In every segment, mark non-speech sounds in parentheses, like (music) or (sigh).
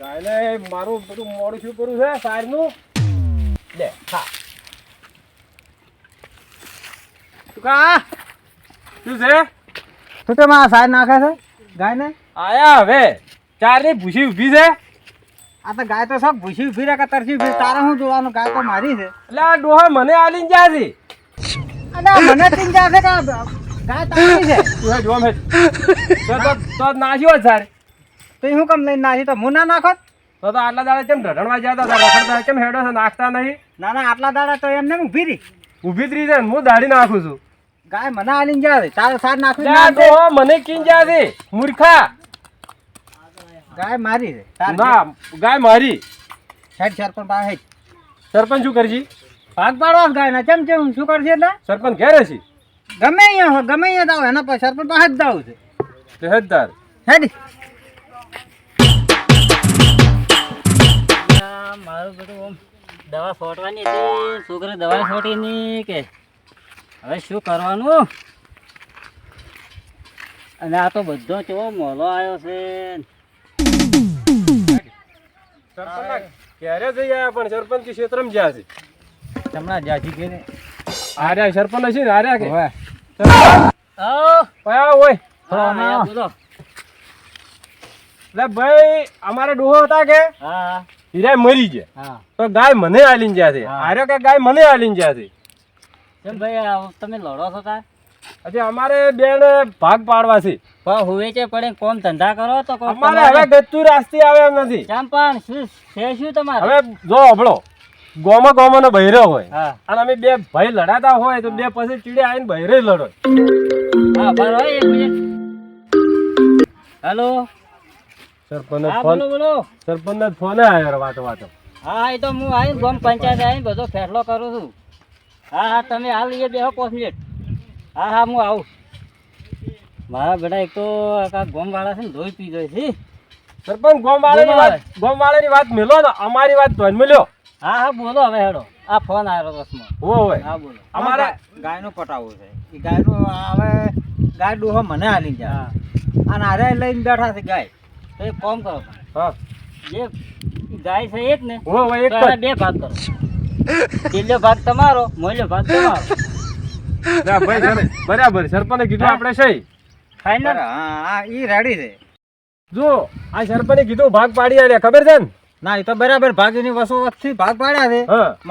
ગાયને મારું બધું મોડું શું કરું છે સારનું લે હા તું કા શું છે? શું તો માં સાર નાખે છે ગાયને? આયા હવે. ચારની ભૂસી ઊભી છે. આ તો ગાય તો સબ ભૂસી ઊભી રાખે તરસી ઊભી. તારે શું જોવાનું? ગાય તો મારી છે. એટલે આ ડોહા મને આલીને જ્યાં છે. અને મને મને ચિંતા છે કે ગાય તારી છે. તું જોવા મેં તો તો નાશ્યો જ સાર તો શું કમ લઈને નાખી તો હું ના નાખો તો તો આટલા દાડા કેમ ઢઢણવા જતા હતા? રખડતા કેમ હેડો છે? નાખતા નહીં? ના ના આટલા દાડા તો એમને ઊભી રહી. ઊભી જ રહી છે હું દાઢી નાખું છું. ગાય મને આલીને જાય તારે સાર નાખવી લે આ ના દે. મને કીન જા દે મૂર્ખા. ગાય મારી રે ના ગાય મારી. સાઈડ સરપંચ પાસે. સરપંચ શું કરજી ભાગ પાડવા ગાય ના કેમ કેમ શું કરશે એટલે? સરપંચ ઘેરે છે. ગમે અહીંયા ગમે અહીંયા દાવ એના પર સરપંચ પાસે જ જાવ છે. હેડદાર. હેડ. મારું બધું આમ દવા ફોટવાની હતી છોકરે દવા ફોટી નહીં કે હવે શું કરવાનું? અને આ તો બધો કેવો મોલો આવ્યો છે. ક્યારે જઈ આવ્યા પણ સરપંચ ક્ષેત્રમાં જ્યાં છે? હમણાં જ્યાં છે કે આર્યા સરપંચ હશે ને? આર્યા કે? ભાઈ અમારે ડોહો હતા કે? હા. હીરા મરી જાય તો ગાય મને આલીને જ્યાં છે. આર્યો કે ગાય મને આલીને જ્યાં છે. કેમ ભાઈ તમે લડો છો તાર? અજે અમારે બેન ભાગ પાડવા છે. પણ હોવે છે પડે કોમ ધંધા કરો તો કોમ અમારે હવે ગત્તુ રાસ્તી આવે એમ નથી. કેમ પણ શું છે શું તમારે? હવે જો હબળો ગોમાં નો બહેરો હોય. હા. અને અમે બે ભાઈ લડાતા હોય તો બે પછી ચીડે આવીને બહેરે લડો. હા બરો એક મિનિટ. હેલો? સરપંચ ફોન બોલો સરપંચ ફોન આવ્યો વાતો વાતો. હા એ તો હું આવીને ગામ પંચાયત આવીને બધો ફેસલો કરું છું. હા હા તમે હાલ લઈએ બેહો પાંચ મિનિટ. હા હા હું આવું. મારા બેટા એક તો આખા ગોમવાળા છે ને ધોઈ પી જાય છે. સરપંચ ગોમ વાળાની બોલો વાત ગોમ વાળાની વાત મેલો ને અમારી વાત ધોઈ મેલ્યો હા હા બોલો હવે હેડો. આ ફોન આવ્યો બસમાં. હો હોય હા બોલો. અમારે ગાયનું પટાવવું છે. એ ગાયનું હવે ગાય ડોહો મને હાલી જાય. હા. અને આરે લઈને બેઠા છે ગાય. તો એક કામ કરો. હા. જે ગાય છે એક ને હો હોય એક તો બે ભાગ કરો. છેલ્લો ભાગ તમારો મોલ્યો ભાગ તમારો. ના, ભાઈ બરાબર સરપંચે કીધું આપણે સહી ફાઈનલ હા ઈ રેડી છે. જો આ સરપંચે કીધું ભાગ પાડી આલ્યા ખબર છે ને? ના એ તો બરાબર ભાગીની વસો વસ્તી ભાગ પાડ્યા છે.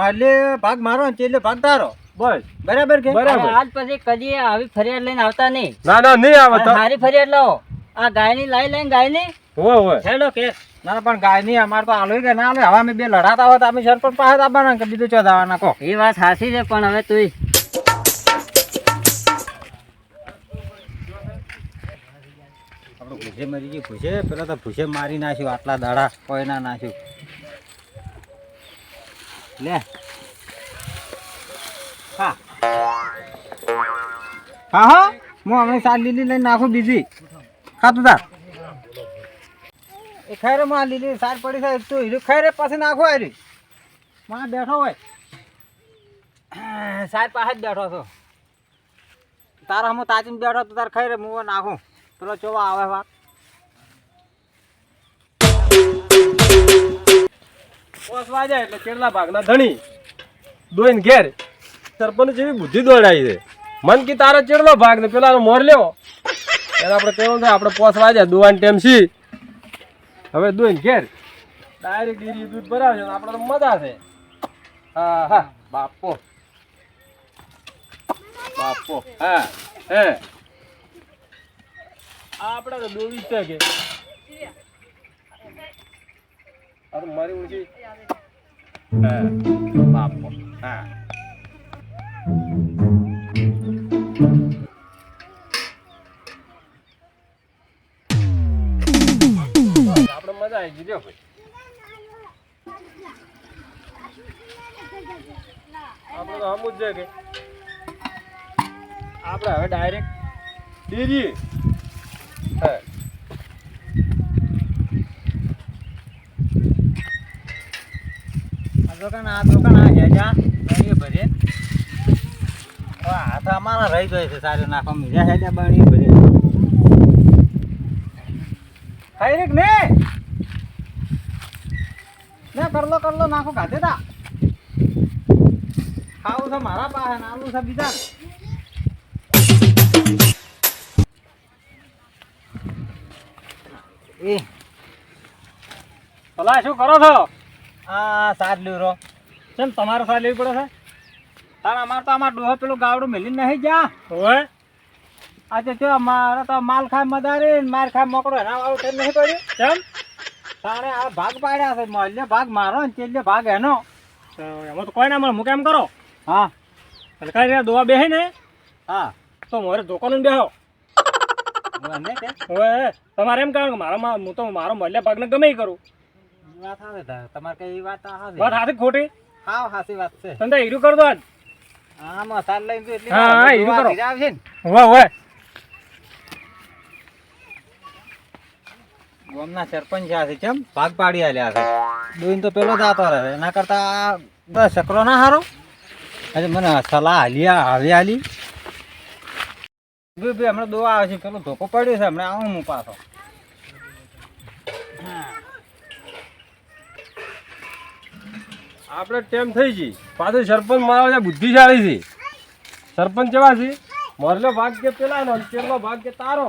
મારે ભાગ મારો ને એટલે ભાગ તારો. બસ. બરાબર કે? બરાબર. આજ પછી કદી આવી ફરિયાદ લઈને આવતા નહીં. ના ના નહીં આવતા અને ફરિયાદ લાવો. આ ગાયની લાઈ લઈને ગાયની? હોય હોય હેડો કે. ના પણ ગાય નહીં અમારે તો આલો કે ના આલે હવે અમે બે લડાતા હોય તો અમે સરપંચ પાસે આવવાના કે બીજું ચો જવાના કહો? એ વાત સાચી છે પણ હવે તું આપણું ભૂસે મરી ગયું ભૂસે? પેલા તો ભૂસે મારી નાખ્યું આટલા દાડા કોઈ ના નાખ્યું. લે. હા. હા હા. હું હમણાં સાત દીદી લઈને નાખું બીજી. ખાતું તાર એ ખૈરે માં, લીલી સાર પડી છે, તું હીરું ખૈરે પાસે નાખો હારી. માં બેઠો હોય. (clears throat) સાર પાસે જ બેઠો છો. તારા હું તાચીને બેઠો તો તાર ખૈરે હું નાખું. પેલો ચોવા આવે વાત. પોસ વાગ્યા એટલે કેટલા ભાગના ધણી. દોઈને ઘેર. સરપંચ જેવી બુદ્ધિ દોડાઈ છે. મન કી તારો ચેડલો ભાગ ને પેલા મોર લેવો. એને આપણે કેવું થાય, આપણે પોસ વાગ્યા દુવાન ટેમ છી હવે દોઈને ઘેર. ડાયરેક્ટ ડેરી દૂધ ભરાવશે આપણે તો મજા છે. હા હા. બાપો. બાપો. હા, હે. આપણે તો દોવી છે કે. મારી ઓછી હા. બાપો. હા. મજા આવી ગઈ જો ભાઈ. આપણે તો હમું જ છે કે આપણે હવે ડાયરેક્ટ ડેરીએ હા. દુકાન, આ દુકાન, આ હેજા. બણીએ ભરે હવે તો અમારા રહી જાય છે સારું નાખવા મીજા હેજા બણીએ ભરે ખાઈ ને કરલો કરલો નાખો ગાધે તા ખાવું છે મારા પાસે નાલું છે બીજા. એ. ભલા શું કરો છો? આ સાત લીરો કેમ તમારે સાર લેવી પડે છે? તાર અમારે તો અમાર ડોહો પેલું ગાવડું મેલીને નહીં જા હોય આજે જો અમારે તો માલ ખાય મદારી ને માર ખાય મોકળો એના વાળું ટેમ નહીં પડ્યું. કેમ તારે આ ભાગ પાડ્યા છે મોલ્ય ભાગ મારો ને તેલ્ય ભાગ એનો. એમાં તો કોઈ ના મળે હું કેમ કરો? હા. સરકારી રહ્યા દોવા બેહે ને? હા. તો મારે દુકાન બેહો હવે તમારે એમ કહો કે મારા હું તો મારો મળ્યા ભાગને ગમે કરું. વાત આવે તમારે કઈ વાત આવે. વાત હાથી ખોટી? હા હાચી વાત છે. તમે હીરું કરી દો આજ. હા મસાલ લઈને હા, હીરું કરો. આવશે ને? હોય હોય ગામના સરપંચ છે ચમ ભાગ પાડી આલ્યા છે. દોઈન તો પેલો જાતો રહે એના કરતા બસ સકરો ના હારો. આજે મને સલાહ હાલી આવી હાલી ભાઈ બે, હમણાં દોવા આવે છે. પેલો ધોકો પડ્યો છે. હમણાં આવું હું પાછો. આપણે ટેમ થઈ ગઈ પાછું સરપંચ મારા બુદ્ધિશાળી છે. સરપંચ કેવા છે? મોરલો ભાગ કે પેલા નો પેલો ભાગ કે તારો.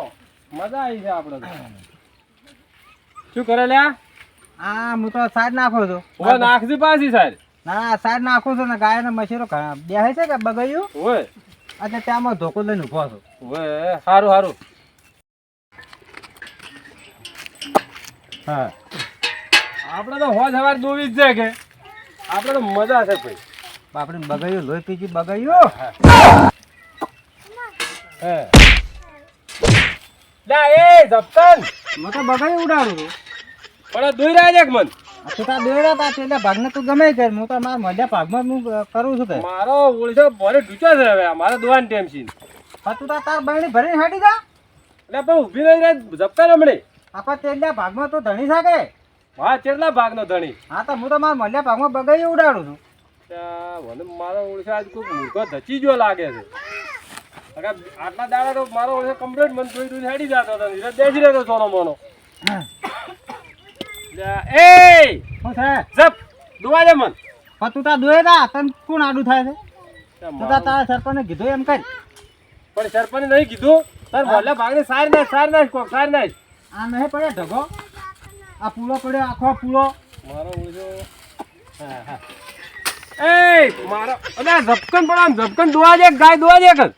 મજા આવી છે આપણે. શું કરે લ્યા? આ હું તો સાઈડ નાખો છું. ઓ નાખજી પાછી સાહેબ ના ના સાઈડ નાખું છું ને ગાયનો મશીરો બેસે છે કે બગડ્યું? હોય એટલે ત્યાંમાં ધોકો લઈને ઊભો છું. હોય સારું સારું હા. આપણે તો હોજ સવાર દોવી જ છે કે. આપણે તો મજા છે ભાઈ. આપણે બગાયું લોહી પીજી બગાયું હે. લ્યા એ ઝપકન હું તો બગડ્યું ઉડાડું છું. પણ દોઈ રહ્યા છે મન? આ તું તાર દોડ્યા તા એટલે ભાગને તું ગમે કર. હું તો મારા મજા ભાગમાં હું કરું છું કે મારો ઓળસો ભરે ઢૂચો છે હવે. મારે દોવાન ટેમ છે. હા તું તાર બહેણી ભરીને હાડી જા. એટલે પણ ઊભી રહી રહે ઝપકન હમણે આપા તેલિયા ભાગમાં તો ધણી સાકે હા કેટલા ભાગનો ધણી. હા તો હું તો મારા મલ્યા ભાગમાં બગાઈ ઉડાડું છું. મને મારો ઓળસો આજ કોઈ મૂર્ખો ધચી ગયો લાગે છે. નકર આટલા દાડા તો મારો ઓળખો કમ્પ્લીટ મન જોઈ જોઈને હેડી જતો હતો. નીરજ બેસી રહેતો સોનો મોનો. એ! શું છે? જપ દુવા દે મન. પણ તું દોડ્યા તા તને કોણ આડું થાય છે? ત્યાં તું તાર સરપંચને કીધું એમ કર પણ સરપંચે નહીં કીધું. તાર ભલે ભાગને સાર નાખ સાર નાખ કોક સાર નાખ. આ નહીં પડે ઢગો. આ પૂળો પડ્યો આખો પૂળો મારો હા હા. એ મારો અલે ઝપકન પણ આમ ઝપકન દુવા દે ગાય દુવા દે કર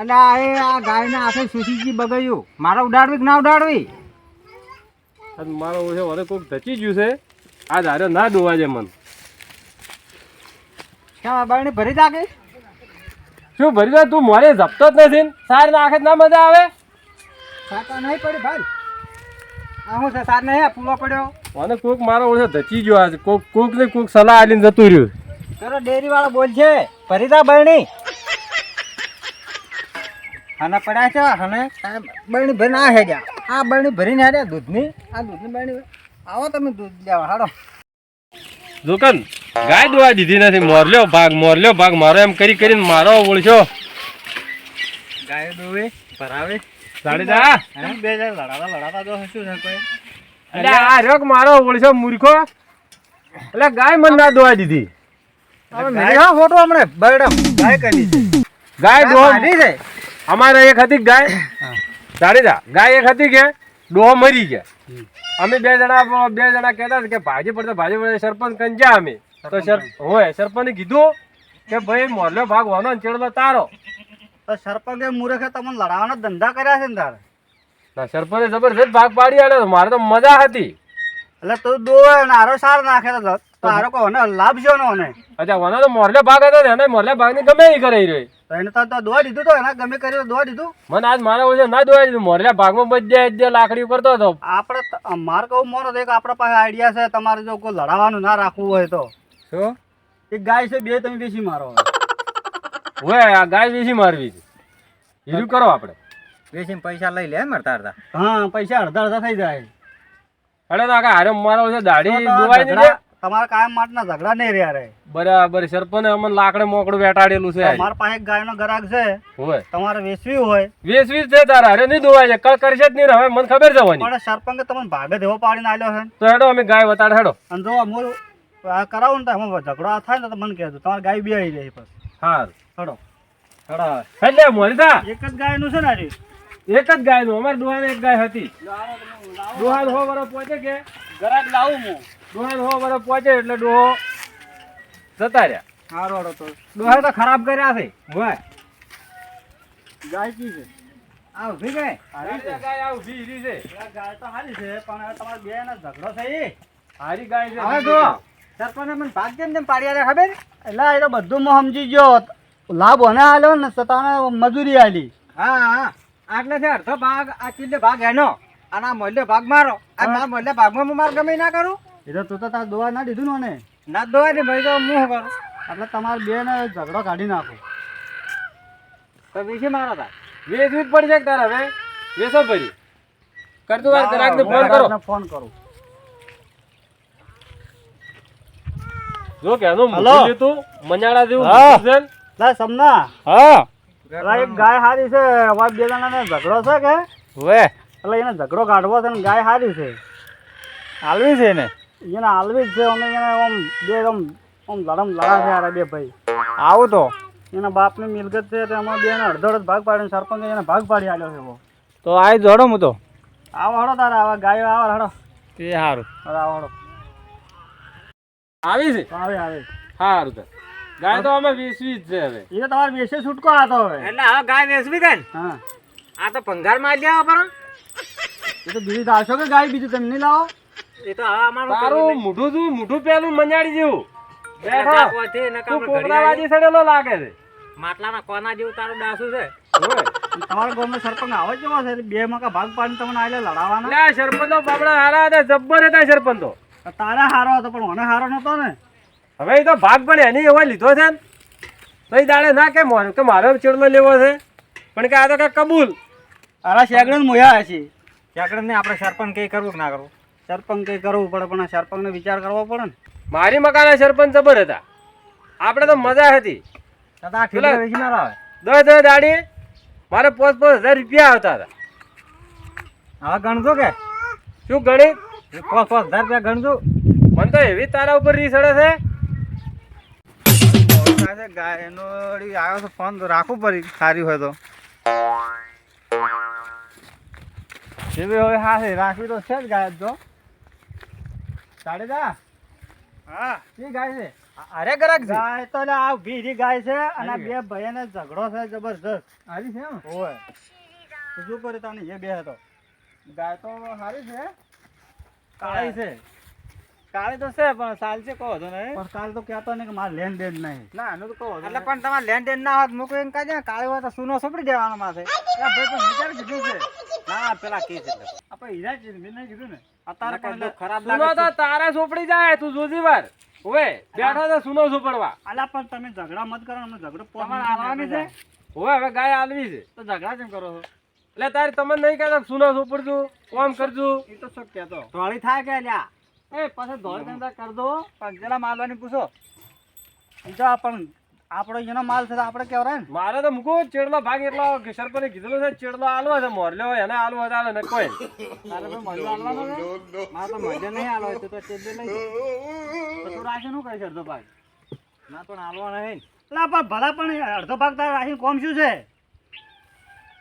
એટલે આ ગાયના હાથે સુશીજી બગડ્યું. મારા ઉડાડવી કે ના ઉડાડવી? અને મારો ઓછો વરે કોઈક ધચી ગયું છે. આ ધારે ના ડોવા છે મન. ક્યાં બાળને ભરી જાગે શું ભરી દે તું મારે જપતો જ નથી? સાર નાખે ના મજા આવે? સાતા નહીં પડે ભાઈ. આ શું છે સાર નહીં પૂળો પડ્યો. મને કોક મારો ઓછો ધચી ગયો આજે કોક કોક ને કોક સલાહ આલીને જતું રહ્યું. ચલો ડેરી વાળો બોલ છે ભરી દા બહેણી અને પડ્યા છે અને બરણી ભરીને આ હેડ્યા. આ બરણી ભરીને હેડ્યા દૂધની. આ દૂધની બરણી આવો તમે દૂધ લેવા. હાડો દુકાન ગાય દોવા દીધી નથી. મોરલ્યો ભાગ મોરલ્યો ભાગ. મારો એમ કરી કરીને મારો ઓળખ્યો ગાય દોવે ભરાવે. સાડી બે હજાર લડાવા લડાવા જો શું છે કોઈ. એટલે આ રહ્યો મારો ઓળખ્યો મૂર્ખો. એટલે ગાય મને ના દોવા દીધી. હવે મેં ફોટો હમણે? બરડમ ગાય કરી ગાય ગાય દોવા મારી છે. અમારે એક હતી ગાય. જાણીતા ગાય એક હતી કે ડોહો મરી ગયા. અમે બે જણા બે જણા કહેતા કે ભાજી પડતા ભાજી પડતા સરપંચ કંજા અમે. તો સર હોય સરપંચે કીધું કે ભાઈ મોરલો ભાગ વાનો ચેડલો તારો. તો સરપંચે મૂર્ખે તમને લડાવવાના ધંધા કર્યા છે ને તારે? ના સરપંચે જબરજસ્ત ભાગ પાડી આલ્યો મારે તો મજા હતી. એટલે તું દો નારો સાર નાખે તો તારો કોને લાભ નો ને અચ્છા વનો તો મોરલે ભાગ હતો ને એને ભાગની ગમે ઈ કરે રહ્યો એને તો દોવા દીધું તો એના ગમે કર્યું દોવા દીધું. મને આજ મારા ઓછે ના દોવા દીધું. ભાગ ભાગમાં બધે જે લાકડી કરતો હતો. આપણે માર મારે કહું મોનો તો એક આપણા પાસે આઈડિયા છે તમારે જો કોઈ લડાવવાનું ના રાખવું હોય તો. શું? એક ગાય છે બે તમે બેસી મારો હોય આ ગાય બેસી મારવી છે. હીરું કરો આપણે બેસીને પૈસા લઈ લે મરતા હા પૈસા અડધા અડધા થઈ જાય. અરે તો આખા હારે મારો છે દાઢી દોવાઈ દીધી. તમારા કાયમ માટેના ઝઘડા નહીં રહ્યા રે. બરાબર સરપંચ અમને લાકડે મોકડું બેટાડેલું છે અમારા પાસે એક ગાયનો ગરાક છે. હોય. તમારે વેચવી હોય. વીસ વીસ છે તારા અરે નહીં દોવાય છે કળ કરશે જ નહીં હવે મને ખબર છે પણ સરપંચે તમને ભાગે દેવો પાડીને આલ્યો છે. તો હેડો અમે ગાય વતાડ હેડો. અને જો અમૂલ આ કરાવો ને તો ઝઘડો થાય ને તો મને કહેજો તમારી ગાય બી આવી જાય પછી. હાર હેડો. હેડો એટલે મોરીતા એક જ ગાયનું છે ને આજે? એક જ ગાયનું અમારે દુહાન એક ગાય હતી. દુહાન હો વરો પહોંચે કે? ગરાક લાવું હું. ડોહાન હો વરસ પહોંચે એટલે ડોહો જતા રહ્યા. સારો હડો તો. ડોહા તો ખરાબ કર્યા છે. વાહ ગાય છે. આ ઊભી ગઈ? ગાય આ ઊભી રહી છે. ગાય તો સારી છે પણ તમારે બે ને ઝઘડો થઈ હારી ગાય છે. હવે જો. સરપંચે મને ભાગ કેમ તેમ પાડી આલ્યા ખબર? એટલે એ તો બધું હું સમજી ગયો. લાભ મને આલ્યો ને સતાને મજૂરી આલી. હા હા. આટલે છે અડધો ભાગ આ કિલ્લે ભાગ એનો. અને આ ભાગ મારો. આ મારા મોલ્લે ભાગમાં હું માર ગમે ના કરું? એ તો તું તો તાર દોવા ના દીધું ને ના દોવા ને ભાઈ તો હું શું કરું? એટલે તમારે બે ને ઝઘડો કાઢી નાખો. તો વિશે મારા તા વેચવી જ પડશે કે તારે હવે? વેચો પડી કરતું વાર ગ્રાહકને ફોન કરો. ફોન કરો. જો કે એનું. મૂકી લીધું મજાડા જેવું હા. છે ને. લા સમના. હા. પેલા એક ગાય હારી છે અમારે બે જણાને ઝઘડો છે કે? એટલે એને ઝઘડો કાઢવો છે ને ગાય હારી છે. હાલવી છે ને એને હાલવી જ છે અમે એને આમ બે આમ આમ લડમ લડા છે યાર બે ભાઈ. આવું તો. એના બાપની મિલકત છે તે અમારે બે અડધો અડધ ભાગ પાડીને સરપંચ એને ભાગ પાડી આવ્યો છે તો આ જોડો હું તો. આવો હડો તારે આવા ગાયો આવો હડો. તે સારું આવો હડો. આવી છે? આવે આવે. સારું તો. ગાય તો અમે વેચવી જ છે હવે. એ તો તમારે વેસે છૂટકો આતો હવે. એટલે હવે ગાય વેચવી ગઈ હા. આ તો પંગારમાં લ્યા પર. એ તો બીજી ધારશો કે ગાય બીજું? તમને નહીં લાવો. એ તો હવે અમારું તારું મોઢું તું મોઢું પેલું મંજાડી જેવું. બેઠો. બેઠો તું કોપરાવાજી સડેલો લાગે છે. માટલાના કોના જેવું તારું ડાસું છે? તમારા ગામનો સરપંચ આવો જ કેવો છે. બે મકા ભાગ પાડીને તમને આલે લડાવવાના? એટલે સરપંચ હારા હતા જબ્બર હતા સરપંચો. તો તારા હારો હતો પણ મને હારો નતો ને. હવે એ તો ભાગ પણ એની એવો લીધો છે ને. તો એ દાડે ના કે મોન કે મારો ચેડલો લેવો છે? પણ કે આ તો કે કબૂલ. અરે શેગડન મોયા છે ચાકડ ને આપણે સરપંચ કઈ કરવું કે ના કરવું? સરપંચ કઈ કરવું પડે પણ સરપંચને વિચાર કરવો પડે ને. મારી મકાના સરપંચ જબર હતા. આપણે તો મજા હતી. વેચી ના દસ દસ દાડી મારે પાંચ પાંચ હજાર રૂપિયા આવતા હતા. હા ગણજો કે? શું ગણિત? પાંચ પાંચ હજાર રૂપિયા ગણજો. મને તો એવી તારા ઉપર રીસ અડે છે. એનો આવ્યો તો ફોન તો રાખવું પડી સારી હોય તો. જેવી હવે હા રાખવી તો છે જ ગાય તો. જાડેજા હા. શી ગાય છે? અરે ગરાક ગાય તો લે આ ભીરી ગાય છે અને બે ભાઈને ઝઘડો છે જબરજસ્ત. હારી છે એમ? હોય. તો શું કરે તને એ બે હતો. ગાય તો સારી છે. કાળી છે. કાળી તો છે પણ સાલ છે કહો તો નહીં. પણ કાલ તો કહેતો નહીં કે મારે લેન દેન નહીં. ના એનું તો કહો એટલે પણ તમારે લેન દેન ના હોત મૂકો એમ કાજે કાળી હોય તો સુનો સપડી દેવાનો માથે. ભાઈ પણ વિચાર કીધું છે. ના પેલા કે છે. આપણે હીરા જ મેં નહીં કીધું ને. ખરાબ લાગે તો તારા સોપડી જાય તું જોજી વાર ઓવે બેઠો તો સુનો સોપડવા. અલા પણ તમે ઝઘડા મત કરો અમને ઝઘડો તમારે આવવાની છે? જાય. ઓવે હવે ગાય આલવી છે. તો ઝઘડા કેમ કરો છો? એટલે તારે તમને નહીં કહેતા સુનો સોપડતું કોમ કરજો. એ તો શું કહેતો? ધોળી થાય કે લ્યા? એ પાછો દોડ ધંધા કર દો પગજેલા માલવાની પૂછો. જો તો પણ આપણો જેનો માલ છે આપણે કેવરાય ને? મારે તો મૂકો ચેડલો ભાગ એટલો સરપંચે કીધેલું છે ચેડલો આલવો છે મોરલ્યો એને આલવો છે આલે ને કોઈ તારે તો મજો આલવાનો છે? મારે તો મજા નહીં હાલો તો ચેડલો લઈ તો તું રાખી શું કરી અડધો ભાગ? ના તો હાલવા નહીં. એટલે પણ ભલા પણ અડધો ભાગ તારે રાખીને કોમ શું છે?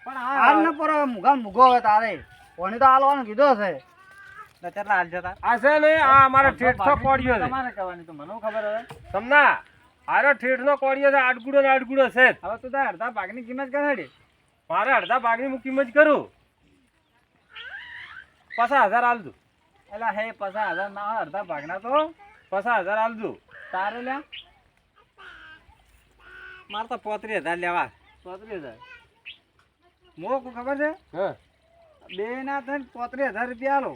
પણ હાલ ને પર મુગા મુગો હવે તારે. કોને તો આલવાનો કીધો છે અત્યારે હાલ જતા આ છે ને આ અમારે ઠેઠો પડ્યો છે. તમારે કહેવાની તો મને ખબર હવે. સમના આરો ઠેઠનો કોડિયો છે આડકુડો ને ગુડો છે. હવે તો તારે અડધા ભાગની કિંમત કરાડી મારે અડધા ભાગની હું કિંમત કરું? પચાસ હજાર આલજુ એટલે હે પચાસ હજાર ના અડધા ભાગના તો. પચાસ હજાર આલજુ તારે લ્યા? મારે તો પોત્રીસ હજાર લેવા. પોત્રીસ હજાર. મોક ખબર છે? હા. બે ના થઈને પોત્રીસ હજાર રૂપિયા આલો.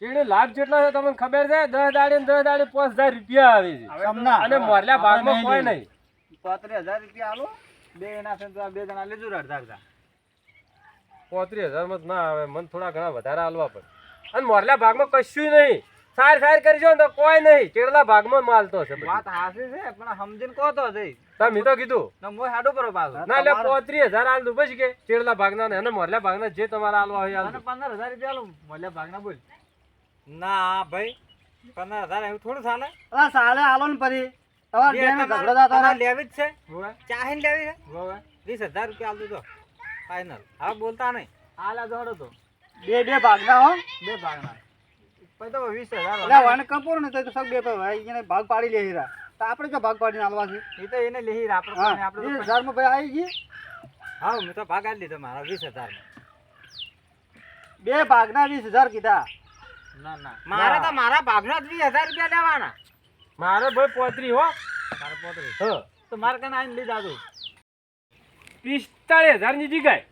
ચેડે લાભ જેટલો છે તમને ખબર છે દસ દાડે ને દસ દાડે પાંચ હજાર રૂપિયા આવે છે. અને મોરલા ભાગમાં કોઈ નહીં. પોત્રીસ હજાર રૂપિયા આલો. બે એના થઈને બે જણા લેજો અડધા અડધા પોત્રીસ હજારમાં ના આવે મને થોડા ઘણા વધારે આલવા પડે. અને મોરલા ભાગમાં કશું નહીં. સાર સાર કરજો ને તો કોઈ નહીં. ચેડલા ભાગમાં માલતો છે વાત હાસી છે પણ સમજીને કહો તો જઈ. તમે તો કીધું. ને મોય હાડું પર પાછો. ના લે પોત્રીસ હજાર આલ દઉં પછી કે ચેડલા ભાગના ને અને મોરલા ભાગના જે તમારા આલવા હોય આલ. પંદર હજાર રૂપિયા આલો મળ્યા ભાગના બોલ. ના ભાઈ પંદર હજાર એવું થોડું ચાલે. અલા સાલે આલો ને પછી. તમારે બે ઝઘડો થતો લેવી જ છે. ચાહીને લેવી છે? વીસ હજાર રૂપિયા આલ તો. ફાઇનલ હવે બોલતા નહીં. આલા દોડો તો. બે બે ભાગના હો. બે ભાગના. પછી તો વીસ હજાર કપૂર ને તો તો સબ બે ભાઈ ભાગ પાડી લે હીરા. તો આપણે કે ભાગ પાડીને આલવા છે. એ તો એને લેહી આપણે હા કોને આપણે વીસ હજારમાં ભાઈ આવી ગઈ. હા મેં તો ભાગ આલી લીધો મારા વીસ હજાર બે ભાગના વીસ હજાર કીધા. ના ના. મારે તો મારા ભાગના વીસ હજાર રૂપિયા લેવાના મારે ભાઈ પોતરી હો. મારે પોતરી. હ. તો મારે કને આઈને લઈ જાજો. પિસ્તાળીસ હજારની જગ્યાએ?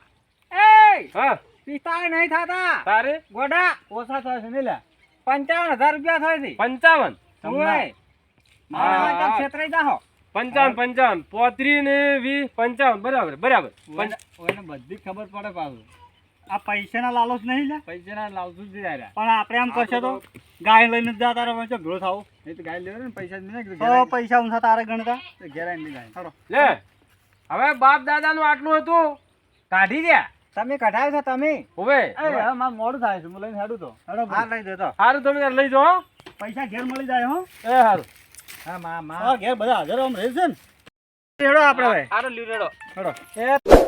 એ હા. પિસ્તાળીસ નહીં થતા. તારે? ગોડા. ઓછા થાય છે નહીં લે. પંચાવન હજાર રૂપિયા થાય છે. પંચાવન? ઓય. મારા પંચાવન પંચાવન. પોત્રી ને વીસ પંચાવન. બરાબર બરાબર. બધી ખબર પડે પાછું. આ પૈસાના લાલચ નહીં લે? પૈસા લાલચ જ જાય પણ આપણે આમ કરશે તો ગાય લઈને જ જતા રહો વચ્ચે ભેળો થાવ. નહીં તો ગાય લેવા ને પૈસા જ નહીં પૈસા ઊંધા તારે ગણતા? ઘેરાય નહીં ગાય. લે હવે બાપ દાદા નું આટલું હતું કાઢી દ્યા તમે કઢાવ્યો છો તમે? હવે. મારે મોડું થાય છે હું લઈને હેડું તો. હેડો હા લઈ દેતો સારું તમે લઈ જો પૈસા ઘેર મળી જાય હો. એ સારું હા મા મા. ઘેર બધા હાજર આમ રહેશે ને. હેડો આપણે હવે. સારું લીધેડો હેડો એ